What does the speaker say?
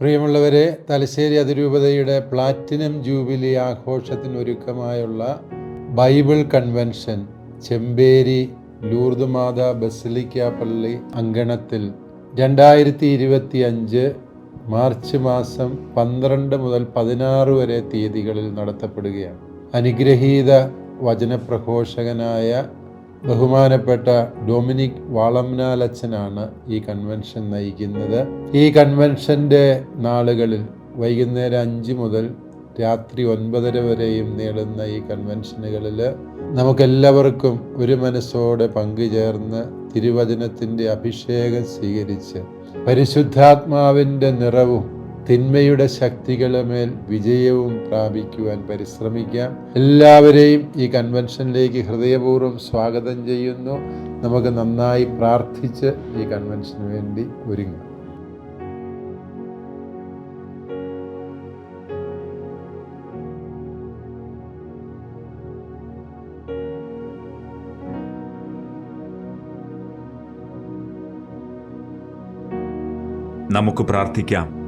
പ്രിയമുള്ളവരെ തലശ്ശേരി അതിരൂപതയുടെ platinum jubilee ആഘോഷത്തിനൊരുക്കമായുള്ള Bible convention Chemperi Lourdes basilica basilica പള്ളി അങ്കണത്തിൽ രണ്ടായിരത്തി ഇരുപത്തി അഞ്ച് മാർച്ച് മാസം പന്ത്രണ്ട് മുതൽ പതിനാറ് വരെ തീയതികളിൽ നടത്തപ്പെടുകയാണ്. അനുഗ്രഹീത വചനപ്രഘോഷകനായ ബഹുമാനപ്പെട്ട ഡൊമിനിക് വാളംനാലച്ചനാണ് ഈ കൺവെൻഷൻ നയിക്കുന്നത്. ഈ കൺവെൻഷന്റെ നാളുകളിൽ വൈകുന്നേരം അഞ്ച് മുതൽ രാത്രി ഒൻപതര വരെയും നീളുന്ന ഈ കൺവെൻഷനുകളിൽ നമുക്കെല്ലാവർക്കും ഒരു മനസ്സോടെ പങ്കുചേർന്ന് തിരുവചനത്തിന്റെ അഭിഷേകം സ്വീകരിച്ച് പരിശുദ്ധാത്മാവിന്റെ നിറവും തിന്മയുടെ ശക്തികളുമേൽ വിജയവും പ്രാപിക്കുവാൻ പരിശ്രമിക്കാം. എല്ലാവരെയും ഈ കൺവെൻഷനിലേക്ക് ഹൃദയപൂർവം സ്വാഗതം ചെയ്യുന്നു. നമുക്ക് നന്നായി പ്രാർത്ഥിച്ച് ഈ കൺവെൻഷന് വേണ്ടി ഒരുങ്ങാം. നമുക്ക് പ്രാർത്ഥിക്കാം.